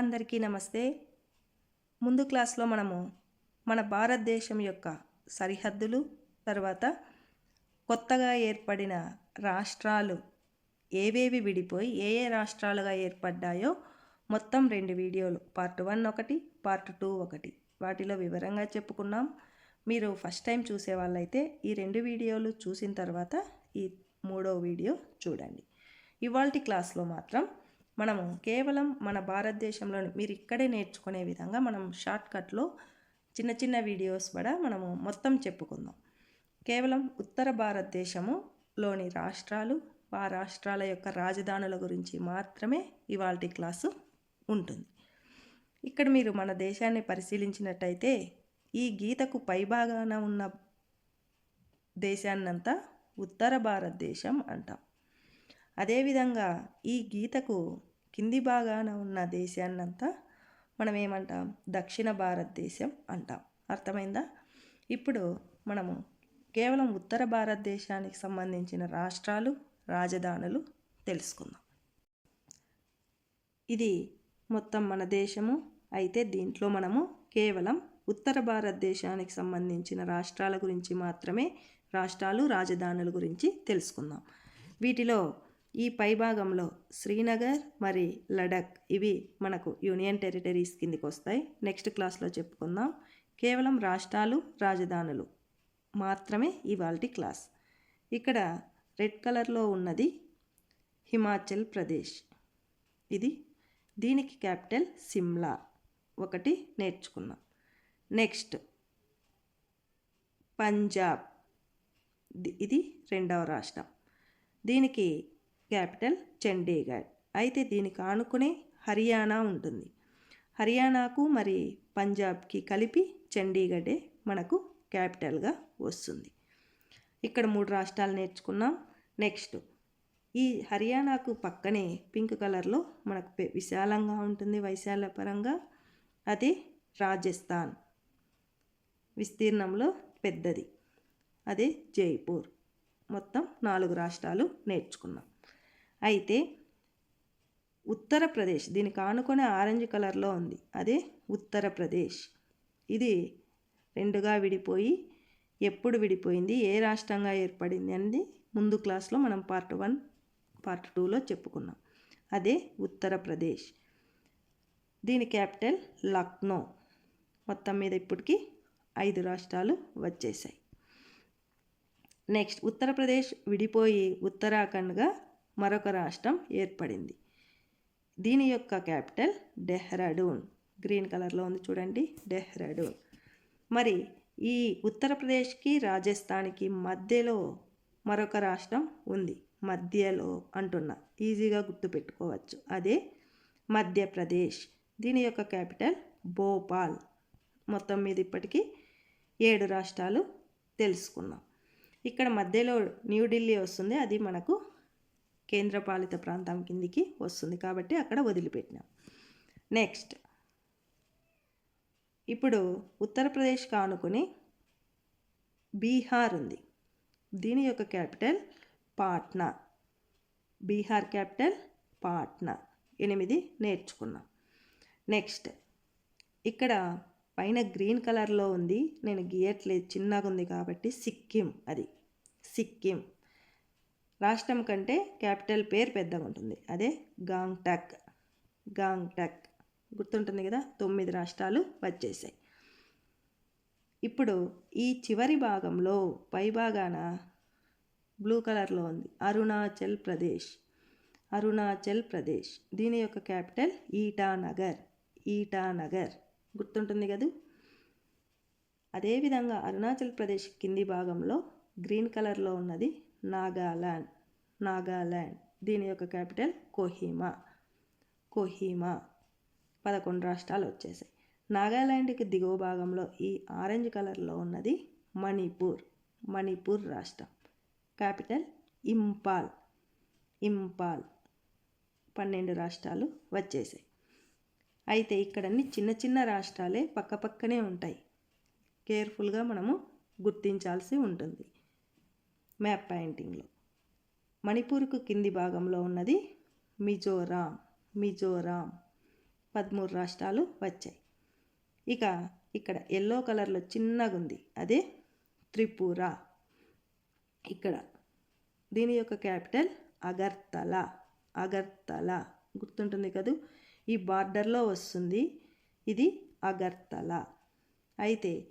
అందరికీ నమస్తే. ముందు క్లాస్లో మనము మన భారతదేశం యొక్క సరిహద్దులు తర్వాత కొత్తగా ఏర్పడిన రాష్ట్రాలు ఏవేవి విడిపోయి ఏ ఏ రాష్ట్రాలుగా ఏర్పడ్డాయో మొత్తం రెండు వీడియోలు పార్ట్ వన్ ఒకటి పార్ట్ టూ ఒకటి. వాటిలో వివరంగా చెప్పుకున్నాం. మీరు ఫస్ట్ టైం చూసే వాళ్ళైతే ఈ రెండు వీడియోలు చూసిన తర్వాత ఈ మూడో వీడియో చూడండి. ఇవాల్టి క్లాస్లో మాత్రం మనము కేవలం మన భారతదేశంలోని మీరు ఇక్కడే నేర్చుకునే విధంగా మనం షార్ట్కట్లో చిన్న చిన్న వీడియోస్ కూడా మనము మొత్తం చెప్పుకుందాం. కేవలం ఉత్తర భారతదేశములోని రాష్ట్రాలు ఆ రాష్ట్రాల యొక్క రాజధానుల గురించి మాత్రమే ఇవాల్టి క్లాసు ఉంటుంది. ఇక్కడ మీరు మన దేశాన్ని పరిశీలించినట్టయితే ఈ గీతకు పైభాగాన ఉన్న దేశాన్నంతా ఉత్తర భారతదేశం అంటాం. అదేవిధంగా ఈ గీతకు కింది భాగాన ఉన్న దేశాన్నంతా మనం ఏమంటాం దక్షిణ భారతదేశం అంటాం. అర్థమైందా? ఇప్పుడు మనము కేవలం ఉత్తర భారతదేశానికి సంబంధించిన రాష్ట్రాలు రాజధానులు తెలుసుకుందాం. ఇది మొత్తం మన దేశము అయితే దీంట్లో మనము కేవలం ఉత్తర భారతదేశానికి సంబంధించిన రాష్ట్రాల గురించి మాత్రమే రాష్ట్రాలు రాజధానుల గురించి తెలుసుకుందాం. వీటిలో ఈ పైభాగంలో శ్రీనగర్ మరి లడక్ ఇవి మనకు యూనియన్ టెరిటరీస్ కిందికి వస్తాయి. నెక్స్ట్ క్లాస్లో చెప్పుకుందాం. కేవలం రాష్ట్రాలు రాజధానులు మాత్రమే ఇవాల్టి క్లాస్. ఇక్కడ రెడ్ కలర్లో ఉన్నది హిమాచల్ ప్రదేశ్. ఇది దీనికి క్యాపిటల్ సిమ్లా. ఒకటి నేర్చుకున్నాం. నెక్స్ట్ పంజాబ్. ఇది రెండవ రాష్ట్రం. దీనికి క్యాపిటల్ చండీగఢ్ అయితే దీనికి ఆనుకునే హర్యానా ఉంటుంది. హర్యానాకు మరి పంజాబ్కి కలిపి చండీగఢే మనకు క్యాపిటల్గా వస్తుంది. ఇక్కడ మూడు రాష్ట్రాలు నేర్చుకున్నాం. నెక్స్ట్ ఈ హర్యానాకు పక్కనే పింక్ కలర్లో మనకు విశాలంగా ఉంటుంది వైశాల్య పరంగా అది రాజస్థాన్ విస్తీర్ణంలో పెద్దది. అదే జైపూర్. మొత్తం నాలుగు రాష్ట్రాలు నేర్చుకున్నాం. అయితే ఉత్తరప్రదేశ్ దీనికి ఆనుకొని ఆరెంజ్ కలర్లో ఉంది. అదే ఉత్తరప్రదేశ్. ఇది రెండుగా విడిపోయి ఎప్పుడు విడిపోయింది ఏ రాష్ట్రంగా ఏర్పడింది అనేది ముందు క్లాస్లో మనం పార్ట్ వన్ పార్ట్ టూలో చెప్పుకున్నాం. అదే ఉత్తరప్రదేశ్. దీని క్యాపిటల్ లక్నో. మొత్తం మీద ఇప్పటికి ఐదు రాష్ట్రాలు వచ్చేసాయి నెక్స్ట్ ఉత్తరప్రదేశ్ విడిపోయి ఉత్తరాఖండ్గా మరొక రాష్ట్రం ఏర్పడింది. దీని యొక్క క్యాపిటల్ డెహ్రాడూన్. గ్రీన్ కలర్లో ఉంది చూడండి డెహ్రాడూన్. మరి ఈ ఉత్తరప్రదేశ్కి రాజస్థాన్కి మధ్యలో మరొక రాష్ట్రం ఉంది. మధ్యలో అంటున్నా. ఈజీగా గుర్తుపెట్టుకోవచ్చు. అదే మధ్యప్రదేశ్. దీని యొక్క క్యాపిటల్ భోపాల్. మొత్తం మీద ఇప్పటికీ ఏడు రాష్ట్రాలు తెలుసుకున్నాం. ఇక్కడ మధ్యలో న్యూఢిల్లీ వస్తుంది. అది మనకు కేంద్రపాలిత ప్రాంతం కిందికి వస్తుంది కాబట్టి అక్కడ వదిలిపెట్టినాం. నెక్స్ట్ ఇప్పుడు ఉత్తరప్రదేశ్ కానుకొని బీహార్ ఉంది. దీని యొక్క క్యాపిటల్ పాట్నా. బీహార్ క్యాపిటల్ పాట్నా. ఎనిమిది నేర్చుకున్నాం. నెక్స్ట్ ఇక్కడ పైన గ్రీన్ కలర్లో ఉంది. నేను గీయట్లేదు. చిన్నగా ఉంది కాబట్టి సిక్కిం అది. సిక్కిం. రాష్ట్రం కంటే క్యాపిటల్ పేరు పెద్దగా ఉంటుంది అదే గాంగ్టాక్. గాంగ్టాక్. గుర్తుంటుంది కదా? తొమ్మిది రాష్ట్రాలు వచ్చేసాయి. ఇప్పుడు ఈ చివరి భాగంలో పై భాగాన బ్లూ కలర్లో ఉంది. అరుణాచల్ ప్రదేశ్. అరుణాచల్ ప్రదేశ్. దీని యొక్క క్యాపిటల్ ఈటానగర్. ఈటానగర్. గుర్తుంటుంది కదా? అదేవిధంగా అరుణాచల్ ప్రదేశ్ కింది భాగంలో గ్రీన్ కలర్లో ఉన్నది నాగాలాండ్ నాగాలాండ్. దీని యొక్క క్యాపిటల్ కోహిమా. కోహిమా. పదకొండు రాష్ట్రాలు వచ్చేసాయి. నాగాలాండ్కి దిగువ భాగంలో ఈ ఆరెంజ్ కలర్లో ఉన్నది మణిపూర్ మణిపూర్ రాష్ట్రం. క్యాపిటల్ ఇంపాల్ ఇంపాల్. పన్నెండు రాష్ట్రాలు వచ్చేసాయి. అయితే ఇక్కడన్ని చిన్న చిన్న రాష్ట్రాలే పక్కపక్కనే ఉంటాయి. కేర్ఫుల్గా మనము గుర్తించాల్సి ఉంటుంది. మ్యాప్ పెయింటింగ్లో. మణిపూర్కు కింది భాగంలో ఉన్నది మిజోరాం మిజోరాం పదమూడు రాష్ట్రాలు వచ్చాయి. ఇక ఇక్కడ ఎల్లో కలర్లో చిన్నగా ఉంది. అదే త్రిపుర. ఇక్కడ దీని యొక్క క్యాపిటల్ అగర్తల అగర్తల. గుర్తుంటుంది కదూ? ఈ బార్డర్లో వస్తుంది. ఇది అగర్తల. అయితే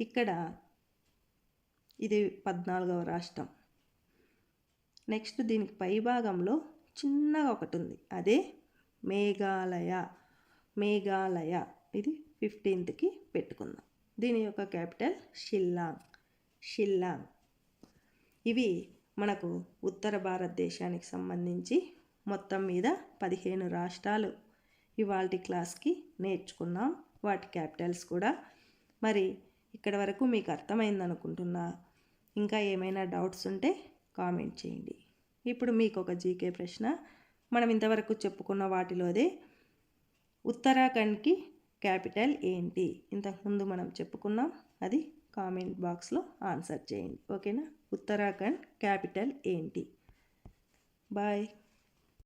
ఇక్కడ ఇది పద్నాలుగవ రాష్ట్రం. నెక్స్ట్ దీనికి పై భాగంలో చిన్నగా ఒకటి ఉంది. అదే మేఘాలయ మేఘాలయ. ఇది ఫిఫ్టీన్త్కి పెట్టుకుందాం. దీని యొక్క క్యాపిటల్ షిల్లాంగ్ షిల్లాంగ్. ఇవి మనకు ఉత్తర భారతదేశానికి సంబంధించి మొత్తం మీద పదిహేను రాష్ట్రాలు ఇవాల్టి క్లాస్కి నేర్చుకున్నాం. వాటి క్యాపిటల్స్ కూడా. మరి ఇక్కడ వరకు మీకు అర్థమైంది అనుకుంటున్నా ఇంకా ఏమైనా డౌట్స్ ఉంటే కామెంట్ చేయండి. ఇప్పుడు మీకు ఒక జీకే ప్రశ్న. మనం ఇంతవరకు చెప్పుకున్న వాటిలోదే ఉత్తరాఖండ్కి క్యాపిటల్ ఏంటి? ఇంతకుముందు మనం చెప్పుకున్నాం అది కామెంట్ బాక్స్లో ఆన్సర్ చేయండి. ఓకేనా? ఉత్తరాఖండ్ క్యాపిటల్ ఏంటి? బాయ్.